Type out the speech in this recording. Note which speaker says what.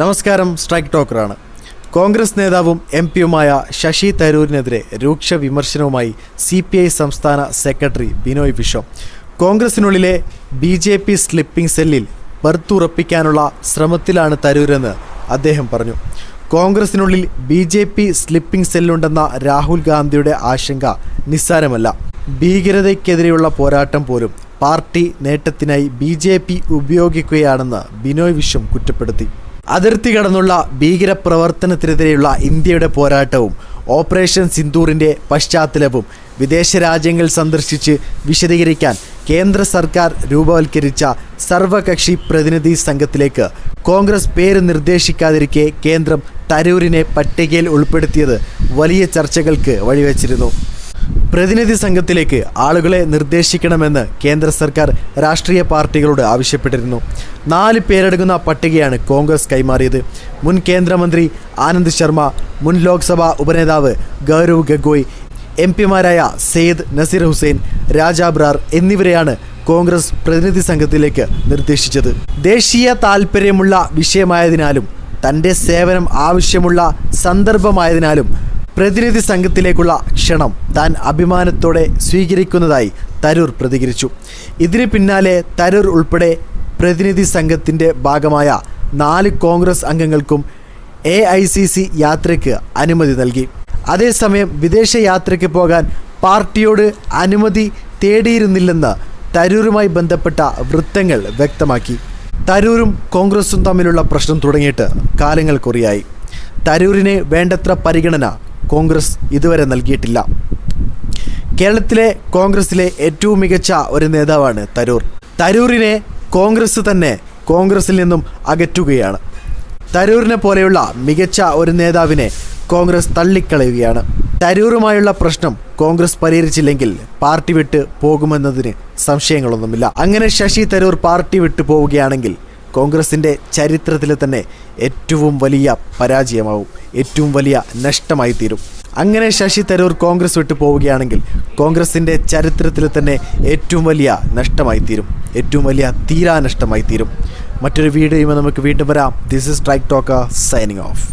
Speaker 1: നമസ്കാരം സ്ട്രൈക്ക് ടോക്കറാണ്. കോൺഗ്രസ് നേതാവും എം പിയുമായ ശശി തരൂരിനെതിരെ രൂക്ഷ വിമർശനവുമായി സി പി ഐ സംസ്ഥാന സെക്രട്ടറി ബിനോയ് വിശ്വം. കോൺഗ്രസിനുള്ളിലെ ബി ജെ പി സ്ലിപ്പിംഗ് സെല്ലിൽ പെർത്തുറപ്പിക്കാനുള്ള ശ്രമത്തിലാണ് തരൂരെന്ന് അദ്ദേഹം പറഞ്ഞു. കോൺഗ്രസിനുള്ളിൽ ബി ജെ പി സ്ലിപ്പിംഗ് സെല്ലുണ്ടെന്ന രാഹുൽ ഗാന്ധിയുടെ ആശങ്ക നിസ്സാരമല്ല. ഭീകരതയ്ക്കെതിരെയുള്ള പോരാട്ടം പോലും പാർട്ടി നേട്ടത്തിനായി ബി ജെ പി ഉപയോഗിക്കുകയാണെന്ന് ബിനോയ് വിശ്വം കുറ്റപ്പെടുത്തി. അതിർത്തി കടന്നുള്ള ഭീകരപ്രവർത്തനത്തിനെതിരെയുള്ള ഇന്ത്യയുടെ പോരാട്ടവും ഓപ്പറേഷൻ സിന്ദൂറിന്റെ പശ്ചാത്തലവും വിദേശ രാജ്യങ്ങൾ സന്ദർശിച്ച് വിശദീകരിക്കാൻ കേന്ദ്ര സർക്കാർ രൂപവൽക്കരിച്ച സർവകക്ഷി പ്രതിനിധി സംഘത്തിലേക്ക് കോൺഗ്രസ് പേര് നിർദ്ദേശിക്കാതിരിക്കെ കേന്ദ്രം തരൂരിനെ പട്ടികയിൽ ഉൾപ്പെടുത്തിയത് വലിയ ചർച്ചകൾക്ക് വഴിവെച്ചിരുന്നു. പ്രതിനിധി സംഘത്തിലേക്ക് ആളുകളെ നിർദ്ദേശിക്കണമെന്ന് കേന്ദ്ര സർക്കാർ രാഷ്ട്രീയ പാർട്ടികളോട് ആവശ്യപ്പെട്ടിരുന്നു. നാല് പേരടങ്ങുന്ന പട്ടികയാണ് കോൺഗ്രസ് കൈമാറിയത്. മുൻ കേന്ദ്രമന്ത്രി ആനന്ദ് ശർമ്മ മുൻ ലോക്സഭാ ഉപനേതാവ് ഗൗരവ് ഗഗോയ് എം പിമാരായ സെയ്ദ് നസീർ ഹുസൈൻ രാജാബ്രാർ എന്നിവരെയാണ് കോൺഗ്രസ് പ്രതിനിധി സംഘത്തിലേക്ക് നിർദ്ദേശിച്ചത്. ദേശീയ താൽപ്പര്യമുള്ള വിഷയമായതിനാലും തന്റെ സേവനം ആവശ്യമുള്ള സന്ദർഭമായതിനാലും പ്രതിനിധി സംഘത്തിലേക്കുള്ള ക്ഷണം താൻ അഭിമാനത്തോടെ സ്വീകരിക്കുന്നതായി തരൂർ പ്രതികരിച്ചു. ഇതിന് പിന്നാലെ തരൂർ ഉൾപ്പെടെ പ്രതിനിധി സംഘത്തിന്റെ ഭാഗമായ നാല് കോൺഗ്രസ് അംഗങ്ങൾക്കും എ ഐ സി സി യാത്രയ്ക്ക് അനുമതി നൽകി. അതേസമയം വിദേശ യാത്രയ്ക്ക് പോകാൻ പാർട്ടിയോട് അനുമതി തേടിയിരുന്നില്ലെന്ന് തരൂരുമായി ബന്ധപ്പെട്ട വൃത്തങ്ങൾ വ്യക്തമാക്കി. തരൂരും കോൺഗ്രസും തമ്മിലുള്ള പ്രശ്നം തുടങ്ങിയിട്ട് കാലങ്ങൾ കുറിയായി തരൂരിനെ വേണ്ടത്ര പരിഗണന കോൺഗ്രസ് ഇതുവരെ നൽകിയിട്ടില്ല. കേരളത്തിലെ കോൺഗ്രസിലെ ഏറ്റവും മികച്ച ഒരു നേതാവാണ് തരൂർ. തരൂരിനെ കോൺഗ്രസ് തന്നെ കോൺഗ്രസിൽ നിന്നും അകറ്റുകയാണ്. തരൂരിനെ പോലെയുള്ള മികച്ച ഒരു നേതാവിനെ കോൺഗ്രസ് തള്ളിക്കളയുകയാണ്. തരൂരുമായുള്ള പ്രശ്നം കോൺഗ്രസ് പരിഹരിച്ചില്ലെങ്കിൽ പാർട്ടി വിട്ട് പോകുമെന്നതിന് സംശയങ്ങളൊന്നുമില്ല. അങ്ങനെ ശശി തരൂർ പാർട്ടി വിട്ടു പോവുകയാണെങ്കിൽ കോൺഗ്രസിന്റെ ചരിത്രത്തിലെ തന്നെ ഏറ്റവും വലിയ പരാജയമാവും. ഏറ്റവും വലിയ നഷ്ടമായി തീരും. അങ്ങനെ ശശി തരൂർ കോൺഗ്രസ് വിട്ടു പോവുകയാണെങ്കിൽ കോൺഗ്രസിന്റെ ചരിത്രത്തിൽ തന്നെ ഏറ്റവും വലിയ നഷ്ടമായി തീരും. ഏറ്റവും വലിയ തീരാനഷ്ടമായി തീരും. മറ്റൊരു വീഡിയോയുമായി നമുക്ക് വീണ്ടും വരാം. This is Strike Talker signing off